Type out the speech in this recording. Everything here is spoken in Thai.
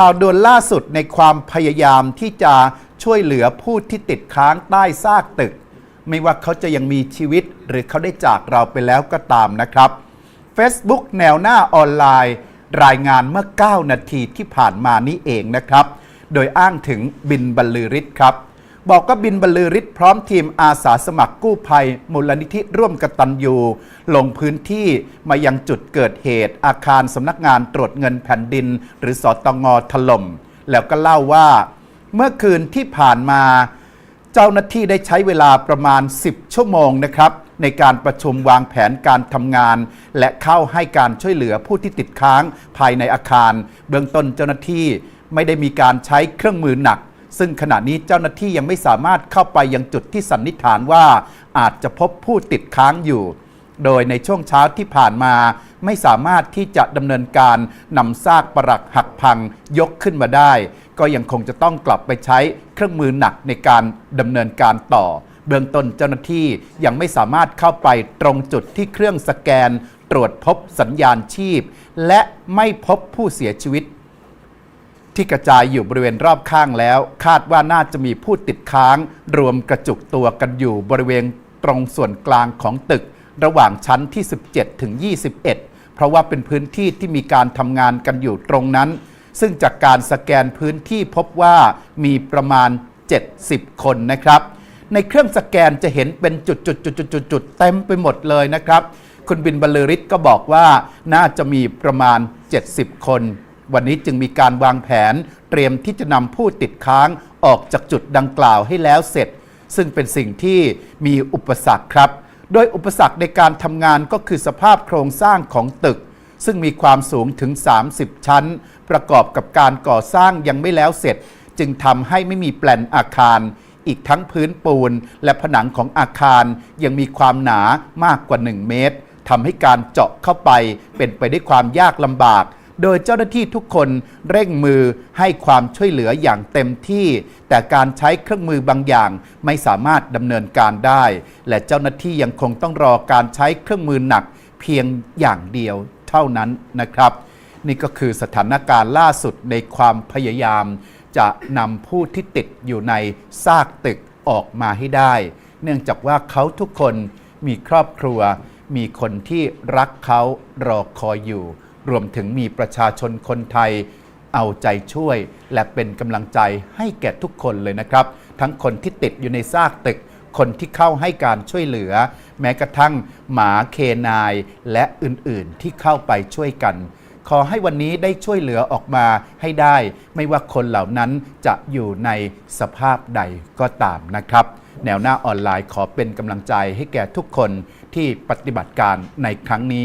ข่าวด่วนล่าสุดในความพยายามที่จะช่วยเหลือผู้ที่ติดค้างใต้ซากตึก ไม่ว่าเขาจะยังมีชีวิตหรือเขาได้จากเราไปแล้วก็ตามนะครับ Facebook แนวหน้าออนไลน์ รายงานเมื่อ 9 นาทีที่ผ่านมานี้เองนะครับ โดยอ้างถึงบินบรรลือฤทธิ์ครับ บอกว่าบินบรรลือฤทธิ์พร้อมทีมอาสาสมัครกู้ภัย มูลนิธิร่วมกตัญญูลงพื้นที่มายังจุดเกิดเหตุ อาคารสำนักงานตรวจเงินแผ่นดิน หรือสอตงถล่ม แล้วก็เล่าว่า เมื่อคืนที่ผ่านมา เจ้าหน้าที่ได้ใช้เวลาประมาณ 10 ชั่วโมงนะครับ ในการประชุมวางแผนการทำงาน และเข้าให้การช่วยเหลือผู้ที่ติดค้างภายในอาคาร เบื้องต้นเจ้าหน้าที่ไม่ได้มีการใช้เครื่องมือหนัก ซึ่งขณะนี้เจ้าหน้าที่ยังไม่สามารถเข้าไปยังจุดที่สันนิษฐานว่า อาจจะพบผู้ติดค้างอยู่ โดยในช่วงเช้าที่ผ่านมา ไม่สามารถที่จะดำเนินการนำซากปรักหักพังยกขึ้นมาได้ ก็ยังคงจะต้องกลับไปใช้เครื่องมือหนักในการดำเนินการต่อ เบื้องต้นเจ้าหน้าที่ยังไม่สามารถเข้าไปตรงจุดที่เครื่องสแกน ตรวจพบสัญญาณชีพ และไม่พบผู้เสียชีวิต ที่กระจายอยู่บริเวณรอบข้างแล้ว คาดว่าน่าจะมีผู้ติดค้าง รวมกระจุกตัวกันอยู่บริเวณตรงส่วนกลางของตึก ระหว่างชั้นที่ 17 ถึง 21 เพราะว่าเป็นพื้นที่ที่มีการทำงานกันอยู่ตรงนั้น ซึ่งจากการสแกนพื้นที่พบว่ามีประมาณ 70 คนนะครับ ในเครื่องสแกนจะเห็นเป็นจุดๆๆๆๆเต็มไปหมดเลยนะครับ คุณบินบรรลือฤทธิ์ก็บอกว่าน่าจะมีประมาณ 70 คน วันนี้จึงมีการวางแผนเตรียมที่จะนำผู้ติดค้างออกจากจุดดังกล่าวให้แล้วเสร็จ ซึ่งเป็นสิ่งที่มีอุปสรรคครับ โดยอุปสรรคในการทำงานก็คือสภาพโครงสร้างของตึก ซึ่งมีความสูงถึง 30 ชั้น ประกอบกับการก่อสร้างยังไม่แล้วเสร็จ จึงทำให้ไม่มีแปลนอาคาร อีกทั้งพื้นปูนและผนังของอาคารยังมีความหนามากกว่า 1 เมตรทำให้การเจาะเข้าไปเป็นไปได้วยความยากลำบาก โดยเจ้าหน้าที่ทุกคนเร่งมือให้ความช่วยเหลืออย่างเต็มที่ แต่การใช้เครื่องมือบางอย่างไม่สามารถดำเนินการได้ และเจ้าหน้าที่ยังคงต้องรอการใช้เครื่องมือหนักเพียงอย่างเดียวเท่านั้นนะครับ นี่ก็คือสถานการณ์ล่าสุดในความพยายาม จะนำผู้ที่ติดอยู่ในซากตึกออกมาให้ได้ เนื่องจากว่าเขาทุกคนมีครอบครัว มีคนที่รักเขารอคอยอยู่ รวมถึงมีประชาชนคนไทยเอาใจช่วย และเป็นกำลังใจให้แก่ทุกคนเลยนะครับ ทั้งคนที่ติดอยู่ในซากตึก คนที่เข้าให้การช่วยเหลือ แม้กระทั่งหมาเคนายและอื่นๆ ที่เข้าไปช่วยกันขอให้วันนี้ได้ช่วยเหลือออกมาให้ได้ ไม่ว่าคนเหล่านั้นจะอยู่ในสภาพใดก็ตามนะครับ แนวหน้าออนไลน์ขอเป็นกำลังใจให้แก่ทุกคนที่ปฏิบัติการในครั้งนี้